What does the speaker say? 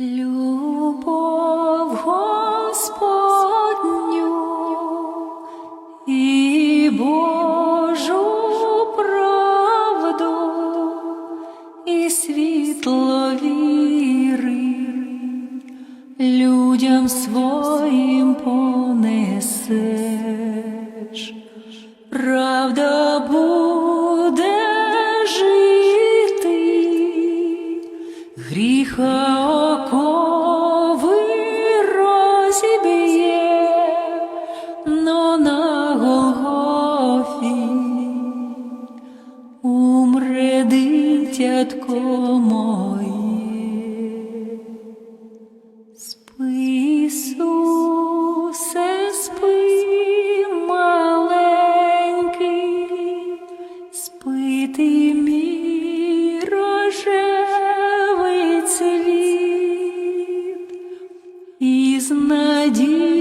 Любов Господню і Божу правду і світло віри людям своїм понесеш. Гріха окови розіб'є, но на Голгофі умре дитятко моє. Спи, маленький, спи ти мій надією